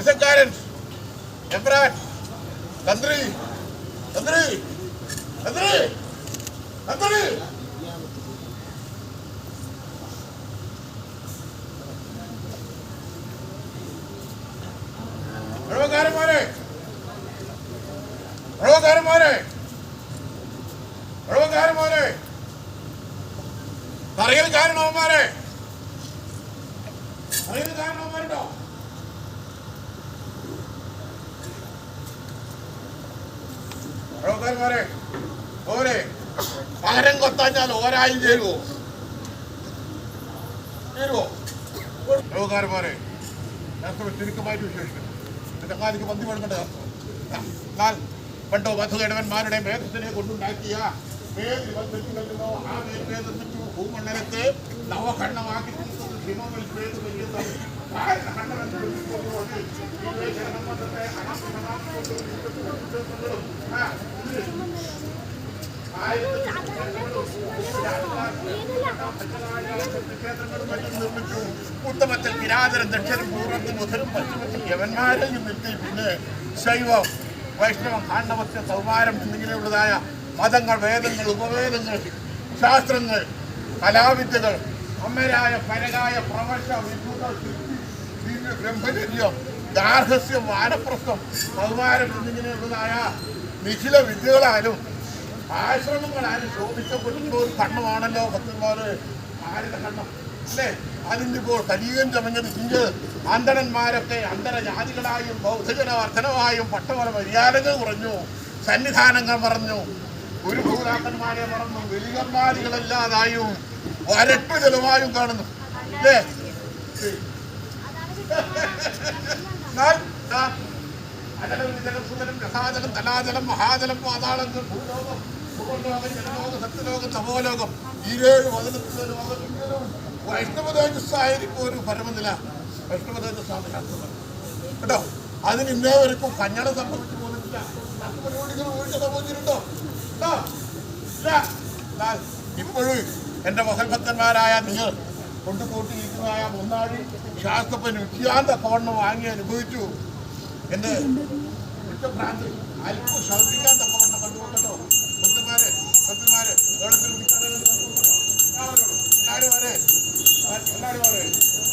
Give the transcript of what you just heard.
പരസ്യക്കാരൻ എംപ്രാൻ തന്ത്രി തന്ത്രി തന്ത്രി തന്ത്രി. കാരണവന്മാരെ. കാരണവന്മാരുണ്ടോ? ഉഴവക്കാരന്മാരെ ഓരെ പകരം കൊത്താഞ്ഞാൽ ഓരായും ചേരുവോ? ചേരുവോ? ഉഴവക്കാരന്മാരെ നേരത്തെ ചുരുക്കമായിട്ട് വിശേഷിക്കുന്നു. ചങ്ങാതിക്ക് പന്തി എന്നാൽ പണ്ടോ വധുകടവന്മാരുടെ മേധത്തിനെ കൊണ്ടുണ്ടാക്കിയ ആ വേദത്തിച്ചു ഭൂമണ്ഡലത്തെ നവഖണ്ഡമാക്കി ഹിമങ്ങൾ ചെയ്തു കഴിയുന്ന ഉത്തമത്തിൽ കിരാതരം ദക്ഷിണ പൂർവത്തിൽ മുതലും പശ്ചിമത്തിൽ യവന്മാരെയും നിർത്തി പിന്നെ ശൈവം വൈഷ്ണവം ഹാണ്ഡവത്യ സൗമാരം എന്നിങ്ങനെയുള്ളതായ മതങ്ങൾ വേദങ്ങൾ ഉപവേദങ്ങൾ ശാസ്ത്രങ്ങൾ കലാവിദ്യകൾ അമ്മരായ പരകായ പ്രവശ വിഭൂത ബ്രഹ്മചര്യം ഗാർഹസ്യം വാനപ്രസ്ഥം കൗമാരം എന്നിങ്ങനെയുള്ളതായ നിഖില വിദ്യകളാലും ആശ്രമങ്ങളാലും ശോഭിക്കപ്പെടുന്ന ഒരു കണ്ണമാണല്ലോ ഭക്തന്മാര്. ആരുടെ കണ്ണം? അല്ലേ? അതിനിപ്പോൾ കലിയുഗം ചമഞ്ഞത് ഇഞ്ച്. അന്തരന്മാരൊക്കെ അന്തരജാതികളായും ബൗദ്ധജന വർധനമായും പട്ടമല മര്യാദകൾ കുറഞ്ഞു. സന്നിധാനങ്ങൾ മറഞ്ഞു ഗുരുഭൂരാക്കന്മാരെ മറന്നു. വെലികന്മാരികളല്ലാതായും വരട്ടു ജലമായും കാണുന്നു. അല്ലേ? അജലം തലാജലം മഹാജലം പാതാളങ്ങൾ ഭൂലോകം ഭൂലോകം ജനലോകം സത്യലോകം തമോലോകം ഈ ഏഴ് വചനത്തിലെ ലോകം ഒരു പരമനില. വൈഷ്ണവ കേട്ടോ? അതിന് ഇന്നേവരെക്കും കഞ്ഞട സംഭവിച്ചു ഒഴിച്ച് സംഭവിച്ചിട്ടുണ്ടോ കേട്ടോ ഇല്ല എന്നാൽ ഇപ്പോഴും എന്റെ മഹൽഭക്തന്മാരായ നിങ്ങൾ കൊണ്ടുകൂട്ടിയിരിക്കുന്നതായ മുന്നാഴി ശാസ്ത്രപ്പൻ വിഖ്യാന്ത കോണ്ണം വാങ്ങി അനുഭവിച്ചു എന്റെ കുറ്റഭ്രാന്തി അല്പം ശബ്ദിക്കാൻ തക്കവണ്ണം കണ്ടുകൊണ്ടല്ലോ ഭക്തന്മാരെ ഭക്തന്മാരെ വെള്ളത്തിൽ കുടിക്കാതെ വരെ എല്ലാവരും വരെ എല്ലാവരും